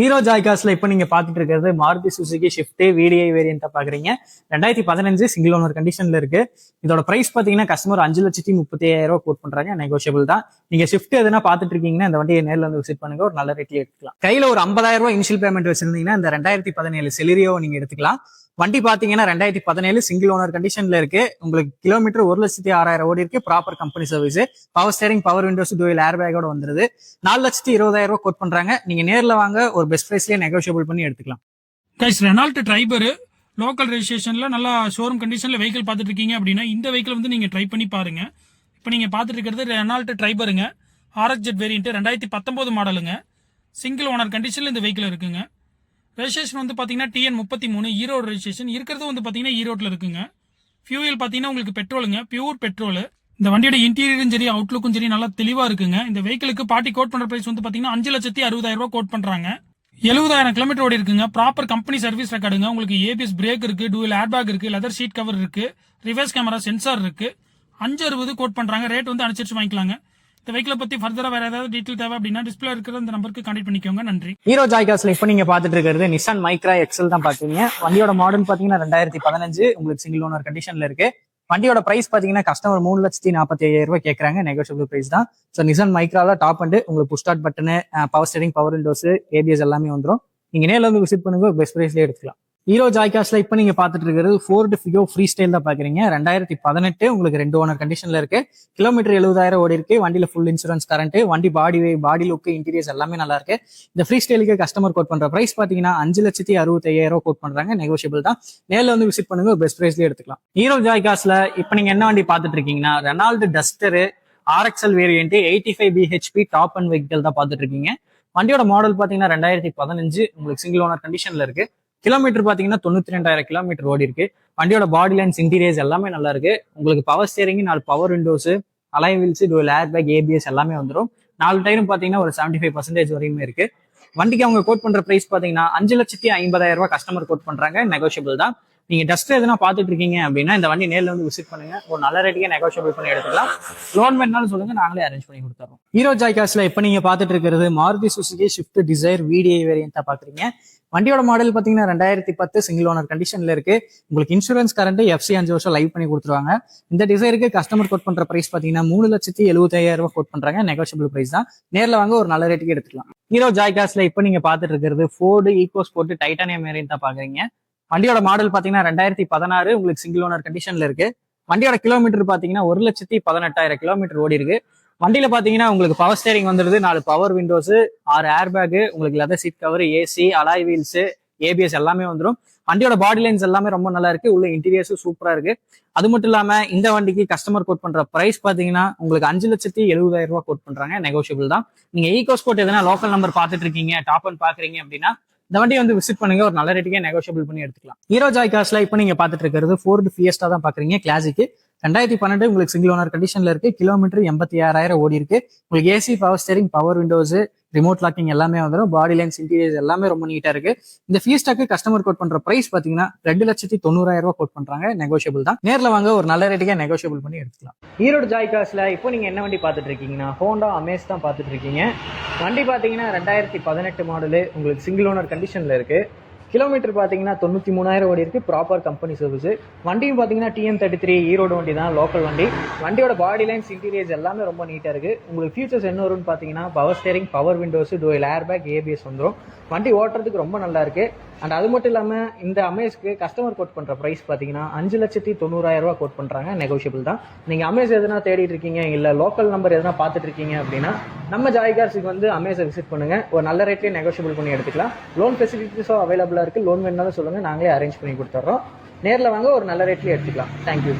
Hero ஜாய்காஸ்ல இப்போ நீங்க பாத்துட்டு இருக்கிறது மாருதி சுசுகி ஷிஃப்ட் விடிஐ வேரியன்ட்டா பாக்குறீங்க. ரெண்டாயிரத்தி பதினஞ்சு சிங்கிள் ஓனர் கண்டிஷன்ல இருக்கு. இதோட பிரைஸ் பாத்தீங்கன்னா கஸ்டமர் அஞ்சு லட்சத்தி முப்பத்தி ஐயாயிரம் ரூபாய் கோட் பண்றாங்க. நெகோஷியபிள் தான். நீங்க ஷிஃப்ட் எதுனா பாத்துட்டு இருக்கீங்கன்னா இந்த வண்டியை நேர்ல வந்து விசிட் பண்ணுங்க. ஒரு நல்ல ரேட்ல எடுத்துக்கலாம். கையில ஒரு ஐம்பதாயிரம் ரூபாய் இனிஷியல் பேமெண்ட் வச்சிருந்தீங்கன்னா இந்த ரெண்டாயிரத்தி பதினேழு செலிரியோ நீங்க எடுத்துக்கலாம். வண்டி பார்த்தீங்கன்னா ரெண்டாயிரத்தி பதினேழு சிங்கிள் ஓனர் கண்டிஷன்ல இருக்கு. உங்களுக்கு கிலோமீட்டர் ஒரு லட்சத்தி ஆறாயிரம் ஓடி இருக்கு. Proper company service power steering power windows dual air பேக்கோட வந்துருது. நாலு லட்சத்தி இருபதாயிரம் ரூபாய் கோட் பண்றாங்க. நீங்க நேர்ல வாங்க ஒரு பெஸ்ட் பிரைஸ்லயே நெகோஷியபிள் பண்ணி எடுத்துக்கலாம். கைஸ் ரெனால்ட் ட்ரைபர் லோக்கல் ரெஜிஸ்ட்ரேஷன்ல நல்லா ஷோரூம் கண்டிஷன்ல வெஹிக்கிள் பார்த்துட்டு இருக்கீங்க அப்படின்னா இந்த வெஹிக்கிள் வந்து நீங்க ட்ரை பண்ணி பாருங்க. இப்போ நீங்க பார்த்துட்டு இருக்கிறது ரெனால்ட் ட்ரைபருங்க ஆர்எக்ஸ் ஜெட் வேரியன்ட் ரெண்டாயிரத்தி பத்தொன்பது மாடலுங்க சிங்கிள் ஓனர் கண்டிஷன்ல இந்த வெஹிக்கிள் இருக்குங்க. ரெஜிஸ்ட்ரேஷன் வந்து பார்த்தீங்கன்னா டிஎன் முப்பத்தி மூணு ஈரோடு ரெஜிஸ்ட்ரேஷன் இருக்கிறது வந்து பார்த்தீங்கன்னா ஈரோட்டில் இருக்குங்க. ஃபியூயல் பார்த்தீங்கன்னா உங்களுக்கு பெட்ரோலுங்க பியூர் பெட்ரோல் இந்த வண்டியோட இன்டீரியரும் சரி அவுட்லுக்கும் சரி நல்லா தெளிவாக இருக்குங்க. இந்த வெஹிக்கிளுக்கு பார்ட்டி கோட் பண்ணுற பிரைஸ் வந்து பார்த்தீங்கன்னா அஞ்சு லட்சத்தி அறுபதாயிரம் ரூபா கோட் பண்ணுறாங்க எழுபதாயிரம் கிலோமீட்டர் ஓடி இருக்குங்க. ப்ராப்பர் கம்பெனி சர்வீஸ் ரெக்கார்டுங்க உங்களுக்கு ஏபிஎஸ் பிரேக் இருக்கு டூவல் ஏர்பேக் இருக்கு லெதர் சீட் கவர் இருக்கு ரிவர்ஸ் கேமரா சென்சார் இருக்கு. அஞ்சு அறுபது கோட் பண்றாங்க. ரேட் வந்து அனுசரிச்சு வாங்கிக்கலாங்க. இந்த வெஹிக்கிளை பத்தி ஃபர்தரா வேற ஏதாவது டீட்டெயில் தேவை அப்படின்னா டிஸ்பிளே இருக்கிற இந்த நம்பருக்கு கான்டெக்ட் பண்ணிக்கோங்க. நன்றி. ஹீரோ ஜாய்காஸ்ல இப்போ நீங்க பாத்துட்டு இருக்கிறது நிசான் மைக்ரா எக்ஸல் தான் பாத்தீங்க வண்டியோட மாடல் பாத்தீங்கன்னா ரெண்டாயிரத்தி பதினஞ்சு. உங்களுக்கு சிங்கிள் ஓனர் கண்டிஷன்ல இருக்கு. வண்டியோட பிரைஸ் பாத்தீங்கன்னா கஸ்டமர் மூணு லட்சத்தி நாற்பத்தி ஐயாயிரம் ரூபாய் கேட்கறாங்க. நெகோஷியபிள் பிரைஸ் தான். ஸோ நிசான் மைக்ரால டாப் அண்டு உங்களுக்கு push start button power steering power windows ABS எல்லாமே வந்துரும். நீங்க நேர்ல வந்து விசிட் பண்ணுங்க பெஸ்ட் பிரைஸ்லேயே எடுத்துக்கலாம். ஹீரோ ஜாய்காஸ்ல இப்போ நீங்க பாத்துட்டு இருக்கிறது ஃபோர்டு ஃபியோ ஃப்ரீ ஸ்டைல் தான் பாக்குறீங்க. ரெண்டாயிரத்தி பதினெட்டு உங்களுக்கு ரெண்டு ஓனர் கண்டிஷன்ல இருக்கு. கிலோமீட்டர் எழுபதாயிரம் ஓடி இருக்கு. வண்டியில ஃபுல் இன்சூரன்ஸ் கரண்ட் வண்டி பாடி பாடி லுக் இன்டீரியர்ஸ் எல்லாமே நல்லா இருக்கு. இந்த ஃப்ரீ ஸ்டைலுக்கு கஸ்டமர் கோட் பண்ற பிரைஸ் பாத்தீங்கன்னா அஞ்சு லட்சத்தி அறுபத்தையாயிரம் கோட் பண்றாங்க. நெகோஷியபிள் தான். நேரில் வந்து விசிட் பண்ணுங்க. பெஸ்ட் பிரைஸ்லயே எடுத்துக்கலாம். ஹீரோ ஜாய்காஸ்ல இப்போ நீங்க என்ன வண்டி பாத்துட்டு இருக்கீங்கன்னா Renault Duster RXL variant eighty five BHP top end vehicle தான் பாத்துட்டு இருக்கீங்க வண்டியோட மாடல் பாத்தீங்கன்னா ரெண்டாயிரத்தி பதினஞ்சு. உங்களுக்கு சிங்கிள் ஓனர் கண்டிஷன்ல இருக்கு. கிலோமீட்டர் பாத்தீங்கன்னா தொண்ணூத்தி ரெண்டாயிரம் கிலோமீட்டர் ஓடி இருக்கு. வண்டியோட பாடி லைன்ஸ் இன்டீரியர்ஸ் எல்லாமே நல்லா இருக்கு. உங்களுக்கு பவர் ஸ்டேரிங் நாலு power windows alloy wheels dual air bag ABS எல்லாமே வந்துடும் நாலு டயரும் பாத்தீங்கன்னா ஒரு செவன்டி ஃபைவ் பர்சன்டேஜ் வரையுமே இருக்கு. வண்டிக்கு அவங்க கோட் பண்ற பிரைஸ் பாத்தீங்கன்னா அஞ்சு லட்சத்தி ஐம்பதாயிரம் ரூபாய் கஸ்டமர் கோட் பண்றாங்க. நெகோஷியபிள் தான். நீங்க டஸ்ட் எதுனா பாத்துட்டு இருக்கீங்க அப்படின்னா இந்த வண்டி நேர்ல வந்து விசிட் பண்ணுங்க. ஒரு நல்ல ரேட்டுக்கே நெகோஷியபிள் பண்ணி எடுத்துக்கலாம். லோன் வேணாலும் சொல்லுங்க நாங்களே அரேஞ்ச் பண்ணி கொடுத்துறோம். ஹீரோ ஜாய்காஸ்ல இப்போ நீங்க பாத்துட்டு இருக்கிறது Maruti Suzuki Swift Dzire VDI வேரியன்ட்டா பாக்குறீங்க. வண்டியோட மாடல் பாத்தீங்கன்னா ரெண்டாயிரத்தி பத்து சிங்கிள் ஓனர் கண்டிஷன்ல இருக்கு. உங்களுக்கு இன்சூரன்ஸ் கரண்ட் எஃப்சி அஞ்சு வருஷம் லைவ் பண்ணி கொடுத்துருவாங்க. இந்த டிசைருக்கு கஸ்டமர் கோட் பண்ற பிரைஸ் பாத்தீங்கன்னா மூணு லட்சத்தி எழுபத்தாயிரம் ரூபாய் கோட் பண்றாங்க. நெகோஷியபிள் பிரைஸ் தான். நேரில் வாங்க ஒரு நல்ல ரேட்டுக்கு எடுத்துக்கலாம். ஹீரோ ஜாய் காஸ்ல இப்போ நீங்க பாத்துட்டு இருக்கிறது Ford EcoSport Titanium variant தான் பாக்குறீங்க. வண்டியோட மாடல் பாத்தீங்கன்னா ரெண்டாயிரத்தி பதினாறு உங்களுக்கு சிங்கிள் ஓனர் கண்டிஷன்ல இருக்கு. வண்டியோட கிலோமீட்டர் பாத்தீங்கன்னா ஒரு லட்சத்தி பதினெட்டாயிரம் கிலோமீட்டர் ஓடி இருக்கு வண்டியில பாத்தீங்கன்னா உங்களுக்கு பவர் ஸ்டேரிங் வந்துருது நாலு பவர் விண்டோஸ் ஆறு ஏர் பேக் உங்களுக்கு leather seat cover AC alloy wheels ABS எல்லாமே வந்துடும் வண்டியோட பாடி லைன்ஸ் எல்லாமே ரொம்ப நல்லா இருக்கு. உள்ள இன்டீரியர்ஸும் சூப்பரா இருக்கு. அது மட்டும் இல்லாம இந்த வண்டிக்கு கஸ்டமர் கோட் பண்ற பிரைஸ் பாத்தீங்கன்னா உங்களுக்கு அஞ்சு லட்சத்தி எழுபதாயிரம் ரூபாய் கோட் பண்றாங்க. நெகோஷியபிள் தான். நீங்க ஈகோஸ் கோட் எதனா லோக்கல் நம்பர் பாத்துட்டு இருக்கீங்க டாப் அண்ட் பாக்குறீங்க அப்படின்னா இந்த வண்டியை வந்து விசிட் பண்ணுங்க. ஒரு நல்ல ரேட்டுக்கே நெகோஷியபிள் பண்ணி எடுத்துக்கலாம். ஹீரோ ஜாய் காஸ்ல இப்போ நீங்க பாத்துட்டு இருக்கிறது ஃபோர்டு ஃபியஸ்டா தான் பாக்குறீங்க கிளாசிக்கு ரெண்டாயிரத்தி பன்னெண்டு உங்களுக்கு சிங்கிள் ஓனர் கண்டிஷன்ல இருக்கு. கிலோமீட்டர் எண்பத்தி ஆறாயிரம் ஓடி இருக்கு. உங்களுக்கு AC power steering power windows remote locking எல்லாமே வந்துடும் பாடி லைன்ஸ் இன்டீரியர்ஸ் எல்லாமே ரொம்ப நீட்டா இருக்கு. இந்த ஃபியஸ்டாக்கு கஸ்டமர் கோட் பண்ற பிரைஸ் பாத்தீங்கன்னா ரெண்டு லட்சத்தி தொண்ணூறாயிரம் ரூபாய் கோட் பண்றாங்க. நெகோஷியபிள் தான். நேர்ல வாங்க ஒரு நல்ல ரேட்டுக்கே நெகோஷியபிள் பண்ணி எடுத்துக்கலாம். ஈரோடு ஜாய் காஸ்ல இப்போ நீங்க என்ன வண்டி பாத்துட்டு இருக்கீங்கன்னா ஹோண்டா அமேஸ் தான் பாத்துட்டு இருக்கீங்க. வண்டி பாத்தீங்கன்னா ரெண்டாயிரத்தி பதினெட்டு மாடலு உங்களுக்கு சிங்கிள் ஓனர் கண்டிஷன்ல இருக்கு. கிலோமீட்டர் பார்த்தீங்கன்னா தொண்ணூற்றி மூணாயிரம் ஓடி இருக்குது ப்ராப்பர் கம்பெனி சர்வீஸ் வண்டியும் பார்த்தீங்கன்னா டிஎன் தேர்ட்டி த்ரீ ஈரோடு வண்டி தான் லோக்கல் வண்டி. வண்டியோட பாடி லைன்ஸ் இன்டீரியர்ஸ் எல்லாமே ரொம்ப நீட்டாக இருக்குது உங்களுக்கு ஃபியூச்சர்ஸ் என்ன வரும்னு பார்த்தீங்கன்னா power steering power windows dual air bag ABS வந்துடும் வண்டி ஓட்டுறதுக்கு ரொம்ப நல்லா இருக்குது அண்ட் அது மட்டும் இல்லாமல் இந்த அமேஸ்க்கு கஸ்டமர் கோட் பண்ணுற ப்ரைஸ் பார்த்தீங்கன்னா அஞ்சு லட்சத்தி தொண்ணூறாயிரம் ரூபா கோட் பண்ணுறாங்க நெகோஷியபிள் தான். நீங்கள் அமேஸ் எதனா தேடிட்டு இருக்கீங்க இல்லை லோக்கல் நம்பர் எதனா பார்த்துட்டு இருக்கீங்க அப்படின்னா நம்ம ஜாய்கார்ஸுக்கு வந்து அமேஸை விசிட் பண்ணுங்கள் ஒரு நல்ல ரேட்லேயே நெகோஷியபிள் பண்ணி எடுத்துக்கலாம். லோன் ஃபெசிலிட்டிஸும் அவைலபிளாக இருக்குது லோன் வேணாலும் சொல்லுங்கள் நாங்களே அரேஞ்ச் பண்ணி கொடுத்துட்றோம் நேரில் வாங்க ஒரு நல்ல ரேட்லேயே எடுத்துக்கலாம். தேங்க்யூ